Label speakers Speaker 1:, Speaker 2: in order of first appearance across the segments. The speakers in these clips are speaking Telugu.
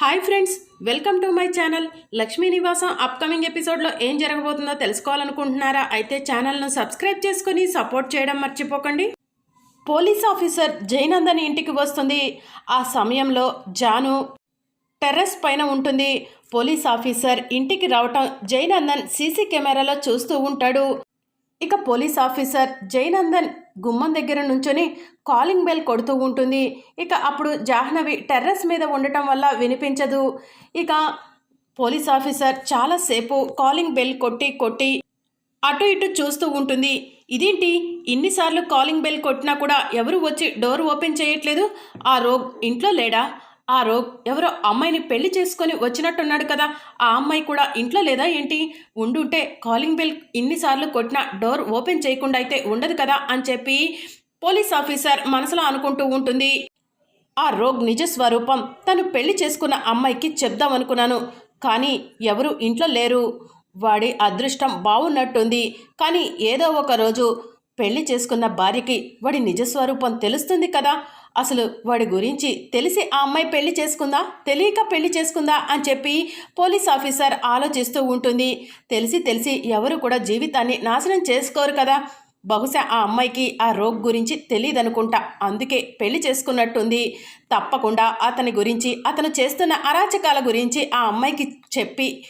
Speaker 1: Hi friends welcome to my channel. Lakshmi Nivasam upcoming ఎపిసోడ్లో ఏం జరగబోతుందో తెలుసుకోవాలనుకుంటున్నారా? అయితే ఛానల్ను సబ్స్క్రైబ్ చేసుకొని సపోర్ట్ చేయడం మర్చిపోకండి. పోలీస్ ఆఫీసర్ జయనందని ఇంటికి వస్తుంది. ఆ సమయంలో జాను టెర్రస్ పైన ఉంటుంది. పోలీస్ ఆఫీసర్ ఇంటికి రావటం జయనందన్ సీసీ కెమెరాలో చూస్తూ ఉంటాడు. ఇక పోలీస్ ఆఫీసర్ జయనందన్ గుమ్మం దగ్గర నుంచొని కాలింగ్ బెల్ కొడుతూ ఉంటుంది. ఇక అప్పుడు జాహ్నవి టెర్రస్ మీద ఉండటం వల్ల వినిపించదు. ఇక పోలీస్ ఆఫీసర్ చాలాసేపు కాలింగ్ బెల్ కొట్టి కొట్టి అటు ఇటు చూస్తూ ఉంటుంది. ఇదేంటి? ఇన్నిసార్లు కాలింగ్ బెల్ కొట్టినా కూడా ఎవరు వచ్చి డోర్ ఓపెన్ చేయట్లేదు? ఆ రోగ్ ఇంట్లో లేడా? ఆ రోగ్ ఎవరో అమ్మాయిని పెళ్ళి చేసుకొని వచ్చినట్టున్నాడు కదా ఆ అమ్మాయి కూడా ఇంట్లో లేదా ఏంటి? ఉండుంటే కాలింగ్ బెల్ ఇన్నిసార్లు కొట్టినా డోర్ ఓపెన్ చేయకుండా అయితే ఉండదు కదా అని చెప్పి పోలీస్ ఆఫీసర్ మనసులో అనుకుంటూ ఉంటుంది. ఆ రోగ్ నిజ స్వరూపం. తను పెళ్ళి చేసుకున్న అమ్మాయికి చెప్దామనుకున్నాను కానీ ఎవరు ఇంట్లో లేరు. వాడి అదృష్టం బాగున్నట్టుంది కానీ ఏదో ఒక రోజు పెళ్ళి చేసుకున్న భార్యకి వాడి నిజ స్వరూపం తెలుస్తుంది కదా? అసలు వాడి గురించి తెలిసి ఆ అమ్మాయి పెళ్ళి చేసుకుందా? తెలియక పెళ్ళి చేసుకుందా? అని చెప్పి పోలీస్ ఆఫీసర్ ఆలోచిస్తూ ఉంటుంది. తెలిసి తెలిసి ఎవరు కూడా జీవితాన్ని నాశనం చేసుకోరు కదా? బహుశా ఆ అమ్మాయికి ఆ రోగ్ గురించి తెలియదనుకుంటా అందుకే పెళ్ళి చేసుకున్నట్టుంది. తప్పకుండా అతని గురించి అతను చేస్తున్న అరాచకాల గురించి ఆ అమ్మాయికి చెప్పి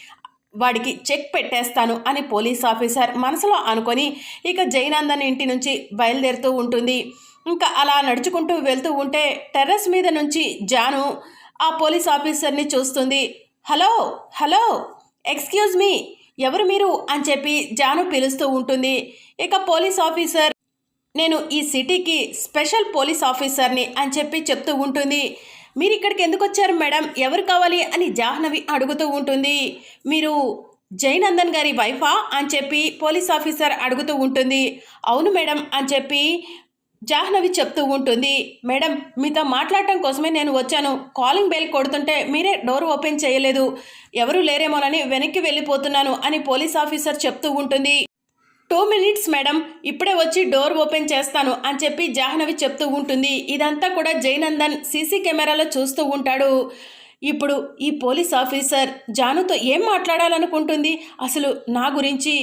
Speaker 1: వాడికి చెక్ పెట్టేస్తాను అని పోలీస్ ఆఫీసర్ మనసులో అనుకొని ఇక జైనందన్ ఇంటి నుంచి బయలుదేరుతూ ఉంటుంది. ఇంకా అలా నడుచుకుంటూ వెళ్తూ ఉంటే టెర్రస్ మీద నుంచి జాను ఆ పోలీస్ ఆఫీసర్ని చూస్తుంది. హలో హలో ఎక్స్క్యూజ్ మీ ఎవరు మీరు? అని చెప్పి జాను పిలుస్తూ ఉంటుంది. ఇక పోలీస్ ఆఫీసర్ నేను ఈ సిటీకి స్పెషల్ పోలీస్ ఆఫీసర్ని అని చెప్పి చెప్తూ ఉంటుంది. మీరు ఇక్కడికి ఎందుకు వచ్చారు మేడం? ఎవరు కావాలి అని జాహ్నవి అడుగుతూ ఉంటుంది. మీరు జైనందన్ గారి వైఫా? అని చెప్పి పోలీస్ ఆఫీసర్ అడుగుతూ ఉంటుంది. అవును మేడం అని చెప్పి జాహ్నవి చెప్తూ ఉంటుంది. మేడం మీతో మాట్లాడటం కోసమే నేను వచ్చాను. కాలింగ్ బెల్ కొడుతుంటే మీరే డోర్ ఓపెన్ చేయలేదు. ఎవరు లేరేమోనని వెనక్కి వెళ్ళిపోతున్నాను అని పోలీస్ ఆఫీసర్ చెప్తూ ఉంటుంది. Two minutes madam. ఇప్పుడే వచ్చి డోర్ ఓపెన్ చేస్తాను అని చెప్పి జాహ్నవి చెప్తూ ఉంటుంది. ఇదంతా కూడా జైనందన్ సీసీ కెమెరాలో చూస్తూ ఉంటాడు. ఇప్పుడు ఈ పోలీస్ ఆఫీసర్ జానుతో ఏం మాట్లాడాలనుకుంటుంది? అసలు నా గురించి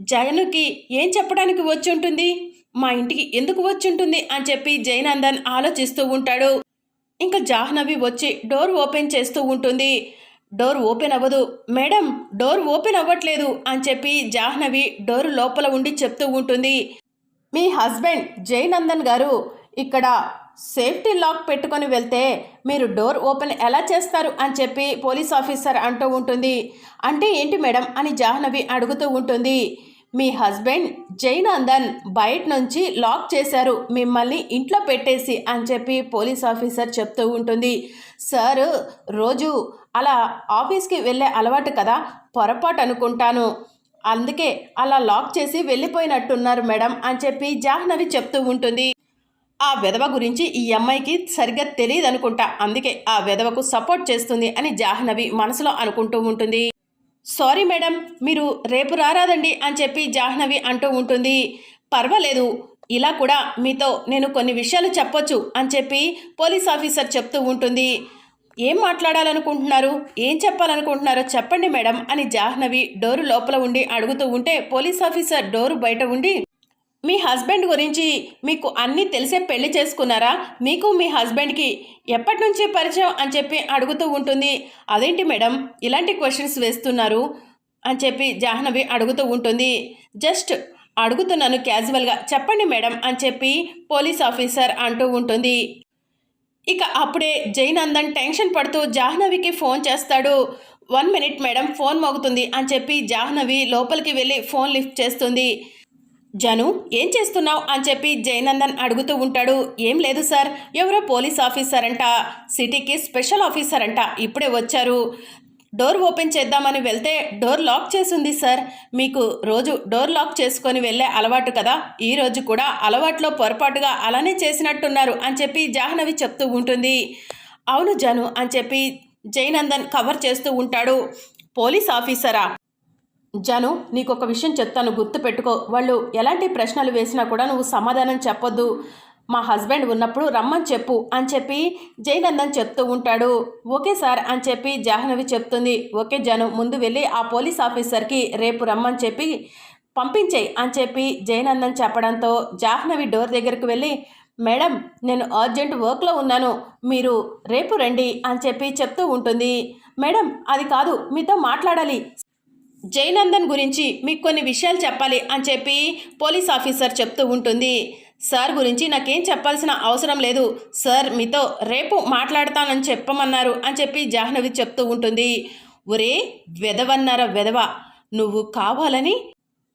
Speaker 1: జయనుకి ఏం చెప్పడానికి వచ్చి ఉంటుంది? మా ఇంటికి ఎందుకు వచ్చి ఉంటుంది? అని చెప్పి జైనందన్ ఆలోచిస్తూ ఉంటాడు. ఇంకా జాహ్నవి వచ్చి డోర్ ఓపెన్ చేస్తూ ఉంటుంది. డోర్ ఓపెన్ అవ్వదు. మేడం డోర్ ఓపెన్ అవ్వట్లేదు అని చెప్పి జాహ్నవి డోర్ లోపల ఉండి చెప్తూ ఉంటుంది. మీ హస్బెండ్ జయనందన్ గారు ఇక్కడ సేఫ్టీ లాక్ పెట్టుకొని వెళ్తే మీరు డోర్ ఓపెన్ ఎలా చేస్తారు అని చెప్పి పోలీస్ ఆఫీసర్ అంటూ ఉంటుంది. అంటే ఏంటి మేడం అని జాహ్నవి అడుగుతూ ఉంటుంది. మీ హస్బెండ్ జైనందన్ బయట నుంచి లాక్ చేశారు మిమ్మల్ని ఇంట్లో పెట్టేసి అని చెప్పి పోలీస్ ఆఫీసర్ చెప్తూ ఉంటుంది. సార్ రోజు అలా ఆఫీస్కి వెళ్ళే అలవాటు కదా పొరపాటు అనుకుంటాను అందుకే అలా లాక్ చేసి వెళ్ళిపోయినట్టున్నారు మేడం అని చెప్పి జాహ్నవి చెప్తూ ఉంటుంది. ఆ విధవ గురించి ఈ అమ్మాయికి సరిగ్గా తెలియదు అనుకుంటా అందుకే ఆ విధవకు సపోర్ట్ చేస్తుంది అని జాహ్నవి మనసులో అనుకుంటూ ఉంటుంది. సారీ మేడం మీరు రేపు రారాదండి అని చెప్పి జాహ్నవి అంటూ ఉంటుంది. పర్వాలేదు ఇలా కూడా మీతో నేను కొన్ని విషయాలు చెప్పొచ్చు అని చెప్పి పోలీస్ ఆఫీసర్ చెప్తూ ఉంటుంది. ఏం మాట్లాడాలనుకుంటున్నారు? ఏం చెప్పాలనుకుంటున్నారో చెప్పండి మేడం అని జాహ్నవి డోరు లోపల ఉండి అడుగుతూ ఉంటే పోలీస్ ఆఫీసర్ డోరు బయట ఉండి మీ హస్బెండ్ గురించి మీకు అన్నీ తెలిసే పెళ్ళి చేసుకున్నారా? మీకు మీ హస్బెండ్కి ఎప్పటి నుంచి పరిచయం? అని చెప్పి అడుగుతూ ఉంటుంది. అదేంటి మేడం? ఇలాంటి క్వశ్చన్స్ వేస్తున్నారు? అని చెప్పి జాహ్నవి అడుగుతూ ఉంటుంది. జస్ట్ అడుగుతున్నాను క్యాజువల్గా చెప్పండి మేడం అని చెప్పి పోలీస్ ఆఫీసర్ అంటూ ఉంటుంది. ఇక అప్పుడే జైనందన్ టెన్షన్ పడుతూ జాహ్నవికి ఫోన్ చేస్తాడు. వన్ మినిట్ మేడం ఫోన్ మోగుతుంది అని చెప్పి జాహ్నవి లోపలికి వెళ్ళి ఫోన్ లిఫ్ట్ చేస్తుంది. జను ఏం చేస్తున్నావు? అని చెప్పి జయనందన్ అడుగుతూ ఉంటాడు. ఏం లేదు సార్ ఎవరో పోలీస్ ఆఫీసర్ అంట సిటీకి స్పెషల్ ఆఫీసర్ అంట ఇప్పుడే వచ్చారు. డోర్ ఓపెన్ చేద్దామని వెళ్తే డోర్ లాక్ చేసింది సార్. మీకు రోజు డోర్ లాక్ చేసుకొని వెళ్ళే అలవాటు కదా. ఈ రోజు కూడా అలవాట్లో పొరపాటుగా అలానే చేసినట్టున్నారు అని చెప్పి జాహ్నవి చెప్తూ ఉంటుంది. అవును జను అని చెప్పి జయనందన్ కవర్ చేస్తూ ఉంటాడు. పోలీస్ ఆఫీసరా? జను నీకు ఒక విషయం చెప్తాను. గుర్తుపెట్టుకో. వాళ్ళు ఎలాంటి ప్రశ్నలు వేసినా కూడా నువ్వు సమాధానం చెప్పొద్దు. మా హస్బెండ్ ఉన్నప్పుడు రమ్మని చెప్పు అని చెప్పి జయనందన్ చెప్తూ ఉంటాడు. ఓకే సార్ అని చెప్పి జాహ్నవి చెప్తుంది. ఓకే జను ముందు వెళ్ళి ఆ పోలీస్ ఆఫీసర్కి రేపు రమ్మని చెప్పి పంపించేయి అని చెప్పి జయనందన్ చెప్పడంతో జాహ్నవి డోర్ దగ్గరికి వెళ్ళి మేడం నేను అర్జెంట్ వర్క్లో ఉన్నాను. మీరు రేపు రండి అని చెప్పి చెప్తూ ఉంటుంది. మేడం అది కాదు మీతో మాట్లాడాలి. జయనందన్ గురించి మీకు కొన్ని విషయాలు చెప్పాలి అని చెప్పి పోలీస్ ఆఫీసర్ చెప్తూ ఉంటుంది. సార్ గురించి నాకేం చెప్పాల్సిన అవసరం లేదు. సార్ మీతో రేపు మాట్లాడతానని చెప్పమన్నారు అని చెప్పి జాహ్నవి చెప్తూ ఉంటుంది. ఒరే వెదవన్నార వెదవ నువ్వు కావాలని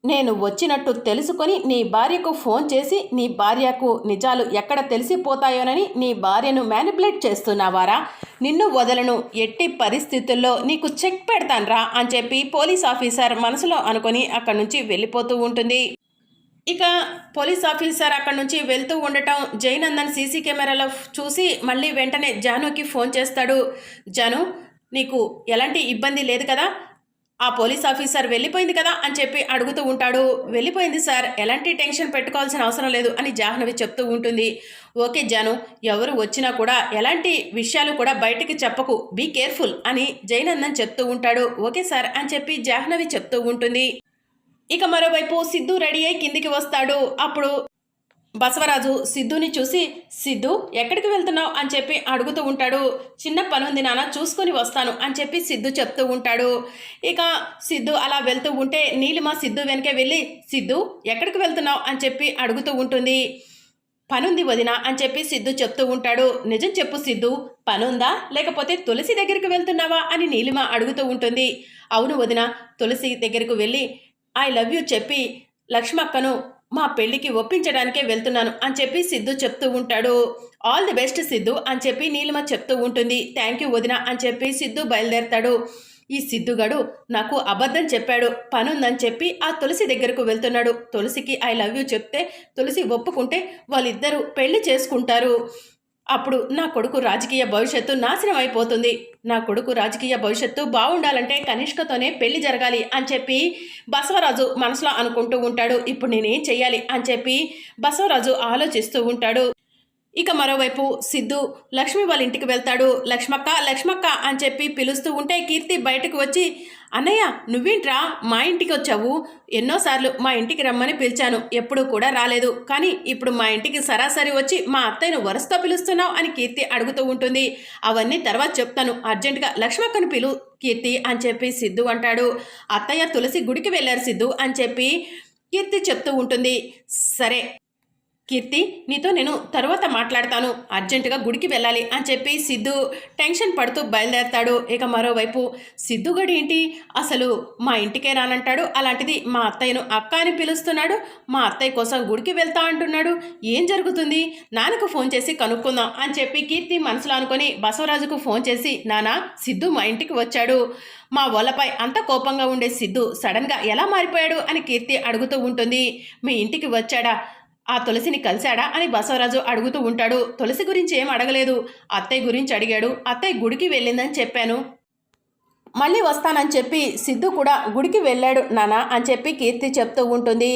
Speaker 1: నేను వచ్చినట్టు తెలుసుకొని నీ భార్యకు ఫోన్ చేసి నీ భార్యకు నిజాలు ఎక్కడ తెలిసిపోతాయోనని నీ భార్యను మ్యానిపులేట్ చేస్తున్నావారా? నిన్ను వదలను ఎట్టి పరిస్థితుల్లో నీకు చెక్ పెడతాన్రా అని చెప్పి పోలీస్ ఆఫీసర్ మనసులో అనుకొని అక్కడి నుంచి వెళ్ళిపోతూ ఉంటుంది. ఇక పోలీస్ ఆఫీసర్ అక్కడి నుంచి వెళ్తూ ఉండటం జయనందన్ సీసీ కెమెరాలో చూసి మళ్ళీ వెంటనే జానుకి ఫోన్ చేస్తాడు. జాను నీకు ఎలాంటి ఇబ్బంది లేదు కదా? ఆ పోలీస్ ఆఫీసర్ వెళ్ళిపోయింది కదా? అని చెప్పి అడుగుతూ ఉంటాడు. వెళ్ళిపోయింది సార్. ఎలాంటి టెన్షన్ పెట్టుకోవాల్సిన అవసరం లేదు అని జాహ్నవి చెప్తూ ఉంటుంది. ఓకే జాను ఎవరు వచ్చినా కూడా ఎలాంటి విషయాలు కూడా బయటికి చెప్పకు. బీ కేర్ఫుల్ అని జయనందన్ చెప్తూ ఉంటాడు. ఓకే సార్ అని చెప్పి జాహ్నవి చెప్తూ ఉంటుంది. ఇక మరోవైపు సిద్ధు రెడీ అయి కిందికి వస్తాడు. అప్పుడు బసవరాజు సిద్ధుని చూసి సిద్ధు ఎక్కడికి వెళ్తున్నావు? అని చెప్పి అడుగుతూ ఉంటాడు. చిన్న పని ఉంది నాన్న చూసుకొని వస్తాను అని చెప్పి సిద్ధు చెప్తూ ఉంటాడు. ఇక సిద్ధు అలా వెళ్తూ ఉంటే నీలిమ సిద్ధు వెనకే వెళ్ళి సిద్ధు ఎక్కడికి వెళ్తున్నావు? అని చెప్పి అడుగుతూ ఉంటుంది. పనుంది వదిన అని చెప్పి సిద్ధు చెప్తూ ఉంటాడు. నిజం చెప్పు సిద్ధు పనుందా? లేకపోతే తులసి దగ్గరికి వెళ్తున్నావా? అని నీలిమ అడుగుతూ ఉంటుంది. అవును వదిన తులసి దగ్గరకు వెళ్ళి ఐ లవ్ యూ చెప్పి లక్ష్మక్కను మా పెళ్ళికి ఒప్పించడానికే వెళ్తున్నాను అని చెప్పి సిద్ధు చెప్తూ ఉంటాడు. ఆల్ ది బెస్ట్ సిద్ధు అని చెప్పి నీలిమ చెప్తూ ఉంటుంది. థ్యాంక్ యూ వదిన అని చెప్పి సిద్ధు బయలుదేరతాడు. ఈ సిద్ధుగాడు నాకు అబద్ధం చెప్పాడు పనుందని చెప్పి ఆ తులసి దగ్గరకు వెళ్తున్నాడు. తులసికి ఐ లవ్ యూ చెప్తే తులసి ఒప్పుకుంటే వాళ్ళిద్దరూ పెళ్ళి చేసుకుంటారు. అప్పుడు నా కొడుకు రాజకీయ భవిష్యత్తు నాశనం అయిపోతుంది. నా కొడుకు రాజకీయ భవిష్యత్తు బాగుండాలంటే కనిష్కతోనే పెళ్ళి జరగాలి అని చెప్పి బసవరాజు మనసులో అనుకుంటూ ఉంటాడు. ఇప్పుడు నేనేం చెయ్యాలి అని చెప్పి బసవరాజు ఆలోచిస్తూ ఉంటాడు. ఇక మరోవైపు సిద్ధు లక్ష్మి వాళ్ళ ఇంటికి వెళ్తాడు. లక్ష్మక్క లక్ష్మక్క అని చెప్పి పిలుస్తూ ఉంటే కీర్తి బయటకు వచ్చి అన్నయ్య నువ్వేంట్రా మా ఇంటికి వచ్చావు? ఎన్నోసార్లు మా ఇంటికి రమ్మని పిలిచాను. ఎప్పుడు కూడా రాలేదు. కానీ ఇప్పుడు మా ఇంటికి సరాసరి వచ్చి మా అత్తయ్యను వరుసతో పిలుస్తున్నావు అని కీర్తి అడుగుతూ ఉంటుంది. అవన్నీ తర్వాత చెప్తాను. అర్జెంటుగా లక్ష్మక్కను పిలు కీర్తి అని చెప్పి సిద్ధు అంటాడు. అత్తయ్య తులసి గుడికి వెళ్ళారు సిద్ధు అని చెప్పి కీర్తి చెప్తూ ఉంటుంది. సరే కీర్తి నీతో నేను తరువాత మాట్లాడతాను. అర్జెంటుగా గుడికి వెళ్ళాలి అని చెప్పి సిద్ధు టెన్షన్ పడుతూ బయలుదేరతాడు. ఇక మరోవైపు సిద్ధుగడు ఏంటి? అసలు మా ఇంటికే రానంటాడు. అలాంటిది మా అత్తయ్యను అక్క అని పిలుస్తున్నాడు. మా అత్తయ్య కోసం గుడికి వెళ్తా అంటున్నాడు. ఏం జరుగుతుంది? నాన్నకు ఫోన్ చేసి కనుక్కుందాం అని చెప్పి కీర్తి మనసులో అనుకొని బసవరాజుకు ఫోన్ చేసి నానా సిద్ధు మా ఇంటికి వచ్చాడు. మా వలపై అంత కోపంగా ఉండే సిద్ధు సడన్గా ఎలా మారిపోయాడు? అని కీర్తి అడుగుతూ ఉంటుంది. మీ ఇంటికి వచ్చాడా? ఆ తులసిని కలిశాడా అని బసవరాజు అడుగుతూ ఉంటాడు. తులసి గురించి ఏం అడగలేదు. అత్తయ్య గురించి అడిగాడు. అత్తయ్య గుడికి వెళ్ళిందని చెప్పాను. మళ్ళీ వస్తానని చెప్పి సిద్ధు కూడా గుడికి వెళ్ళాడు నానా అని చెప్పి కీర్తి చెప్తూ ఉంటుంది.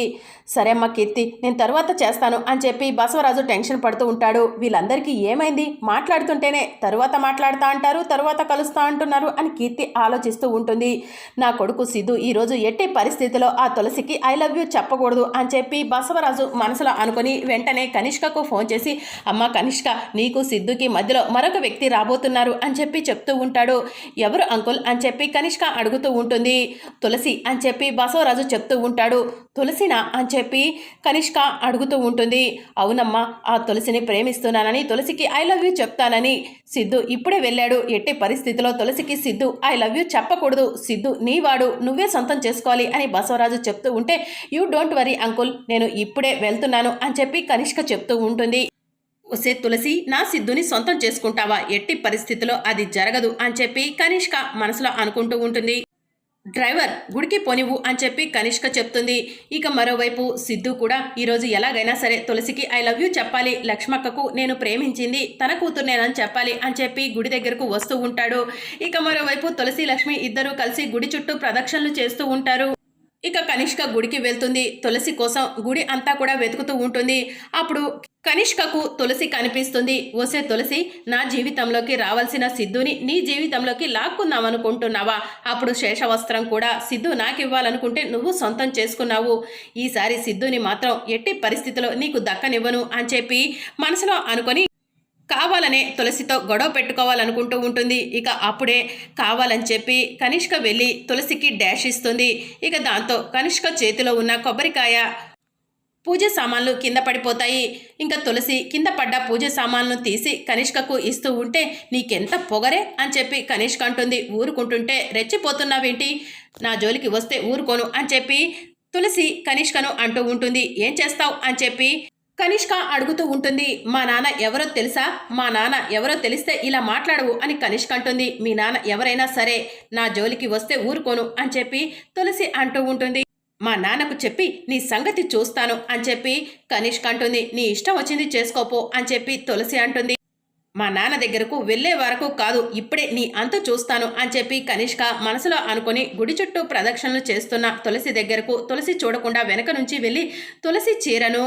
Speaker 1: సరే అమ్మ కీర్తి నేను తర్వాత చేస్తాను అని చెప్పి బసవరాజు టెన్షన్ పడుతూ ఉంటాడు. వీళ్ళందరికీ ఏమైంది? మాట్లాడుతుంటేనే తరువాత మాట్లాడుతూ అంటారు తరువాత కలుస్తా అంటున్నారు అని కీర్తి ఆలోచిస్తూ ఉంటుంది. నా కొడుకు సిద్ధు ఈరోజు ఎట్టి పరిస్థితిలో ఆ తులసికి ఐ లవ్ యూ చెప్పకూడదు అని చెప్పి బసవరాజు మనసులో అనుకుని వెంటనే కనిష్కకు ఫోన్ చేసి అమ్మ కనిష్క నీకు సిద్ధుకి మధ్యలో మరొక వ్యక్తి రాబోతున్నారు అని చెప్పి చెప్తూ ఉంటాడు. ఎవరు అంకుల్? అని చెప్పి చెప్పి కనిష్క అడుగుతూ ఉంటుంది తులసి అని చెప్పి బసవరాజు చెప్తూ ఉంటాడు. తులసినా అని చెప్పి కనిష్క అడుగుతూ ఉంటుంది. అవునమ్మా ఆ తులసిని ప్రేమిస్తున్నానని తులసికి ఐ లవ్ యూ చెప్తానని సిద్ధు ఇప్పుడే వెళ్ళాడు. ఎట్టి పరిస్థితిలో తులసికి సిద్ధు ఐ లవ్ యూ చెప్పకూడదు. సిద్ధు నీవాడు నువ్వే సొంతం చేసుకోవాలి అని బసవరాజు చెప్తూ ఉంటే యూ డోంట్ వరీ అంకుల్ నేను ఇప్పుడే వెళ్తున్నాను అని చెప్పి కనిష్క చెప్తూ ఉంటుంది. ఒసే తులసి నా సిద్ధుని సొంతం చేసుకుంటావా? ఎట్టి పరిస్థితిలో అది జరగదు అని చెప్పి కనిష్క మనసులో అనుకుంటూ ఉంటుంది. డ్రైవర్ గుడికి పోనివ్వు అని చెప్పి కనిష్క చెప్తుంది. ఇక మరోవైపు సిద్ధు కూడా ఈరోజు ఎలాగైనా సరే తులసికి ఐ లవ్ యూ చెప్పాలి. లక్ష్మక్కకు నేను ప్రేమించింది తన కూతుర్నేనని చెప్పాలి అని చెప్పి గుడి దగ్గరకు వస్తూ ఉంటాడు. ఇక మరోవైపు తులసి లక్ష్మి ఇద్దరూ కలిసి గుడి చుట్టూ ప్రదక్షిణలు చేస్తూ ఉంటారు. ఇక కనిష్క గుడికి వెళ్తుంది. తులసి కోసం గుడి అంతా కూడా వెతుకుతూ ఉంటుంది. అప్పుడు కనిష్కకు తులసి కనిపిస్తుంది. ఓసే తులసి నా జీవితంలోకి రావాల్సిన సిద్ధుని నీ జీవితంలోకి లాక్కుందామనుకుంటున్నావా? అప్పుడు శేషవస్త్రం కూడా సిద్ధు నాకు ఇవ్వాలనుకుంటే నువ్వు సొంతం చేసుకున్నావు. ఈసారి సిద్ధుని మాత్రం ఎట్టి పరిస్థితిలో నీకు దక్కనివ్వను అని చెప్పి మనసులో అనుకొని కావాలనే తులసితో గొడవ పెట్టుకోవాలనుకుంటూ ఉంటుంది. ఇక అప్పుడే కావాలని చెప్పి కనిష్క వెళ్ళి తులసికి డాష్ ఇస్తుంది. ఇక దాంతో కనిష్క చేతిలో ఉన్న కొబ్బరికాయ పూజ సామాన్లు కింద పడిపోతాయి. ఇంకా తులసి కింద పడ్డ పూజ సామాన్లు తీసి కనిష్కకు ఇస్తూ ఉంటే నీకెంత పొగరే? అని చెప్పి కనిష్క అంటుంది. ఊరుకుంటుంటే రెచ్చిపోతున్నావేంటి? నా జోలికి వస్తే ఊరుకోను అని చెప్పి తులసి కనిష్కను అంటూ ఉంటుంది. ఏం చేస్తావు? అని చెప్పి కనిష్క అడుగుతూ ఉంటుంది మా నాన్న ఎవరో తెలుసా? మా నాన్న ఎవరో తెలిస్తే ఇలా మాట్లాడవు అని కనిష్క అంటుంది. మీ నాన్న ఎవరైనా సరే నా జోలికి వస్తే ఊరుకోను అని చెప్పి తులసి అంటూ ఉంటుంది. మా నాన్నకు చెప్పి నీ సంగతి చూస్తాను అని చెప్పి కనిష్క అంటుంది. నీ ఇష్టం వచ్చింది చేసుకోపో అని చెప్పి తులసి అంటుంది. మా నాన్న దగ్గరకు వెళ్ళే వరకు కాదు ఇప్పుడే నీ అంత చూస్తాను అని చెప్పి కనిష్క మనసులో అనుకొని గుడి చుట్టూ ప్రదక్షిణలు చేస్తున్న తులసి దగ్గరకు తులసి చూడకుండా వెనక నుంచి వెళ్ళి తులసి చీరను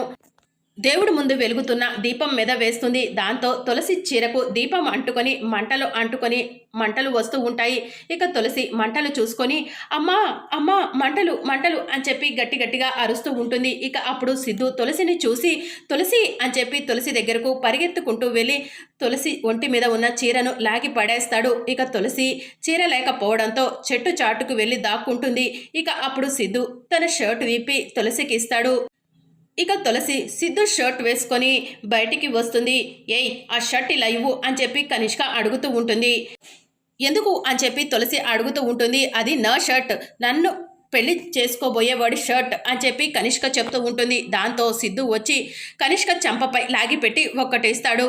Speaker 1: దేవుడు ముందు వెలుగుతున్న దీపం మీద వేస్తుంది. దాంతో తులసి చీరకు దీపం అంటుకొని మంటలు అంటుకొని మంటలు వస్తూ ఉంటాయి. ఇక తులసి మంటలు చూసుకొని అమ్మా అమ్మా మంటలు మంటలు అని చెప్పి గట్టి గట్టిగా అరుస్తూ ఉంటుంది. ఇక అప్పుడు సిద్ధు తులసిని చూసి తులసి అని చెప్పి తులసి దగ్గరకు పరిగెత్తుకుంటూ వెళ్ళి తులసి ఒంటి మీద ఉన్న చీరను లాగి పడేస్తాడు. ఇక తులసి చీర లేకపోవడంతో చెట్టు చాటుకు వెళ్ళి దాక్కుంటుంది. ఇక అప్పుడు సిద్ధు తన షర్ట్ విప్పి తులసికి ఇస్తాడు. ఇక తులసి సిద్ధు షర్ట్ వేసుకొని బయటికి వస్తుంది. ఏయ్ ఆ షర్ట్ ఇలా ఇవ్వు అని చెప్పి కనిష్క అడుగుతూ ఉంటుంది. ఎందుకు అని చెప్పి తులసి అడుగుతూ ఉంటుంది. అది నా షర్ట్ నన్ను పెళ్ళి చేసుకోబోయేవాడి షర్ట్ అని చెప్పి కనిష్క చెప్తూ ఉంటుంది. దాంతో సిద్ధు వచ్చి కనిష్క చంపపై లాగిపెట్టి ఒక్కటేస్తాడు.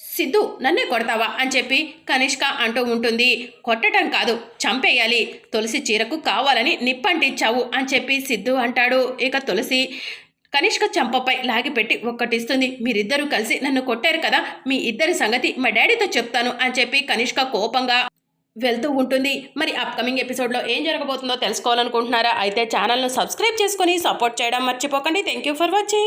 Speaker 1: సిద్ధు నన్నే కొడతావా అని చెప్పి కనిష్క అంటూ ఉంటుంది. కొట్టడం కాదు చంపేయాలి. తులసి చీరకు కావాలని నిప్పంటించావు అని చెప్పి సిద్ధు అంటాడు. ఇక తులసి కనిష్క చంపపై లాగిపెట్టి ఒక్కటిస్తుంది. మీరిద్దరూ కలిసి నన్ను కొట్టారు కదా మీ ఇద్దరి సంగతి మా డాడీతో చెప్తాను అని చెప్పి కనిష్క కోపంగా వెళ్తూ ఉంటుంది. మరి అప్కమింగ్ ఎపిసోడ్లో ఏం జరగబోతుందో తెలుసుకోవాలనుకుంటున్నారా? అయితే ఛానల్ను సబ్స్క్రైబ్ చేసుకొని సపోర్ట్ చేయడం మర్చిపోకండి. Thank you for watching.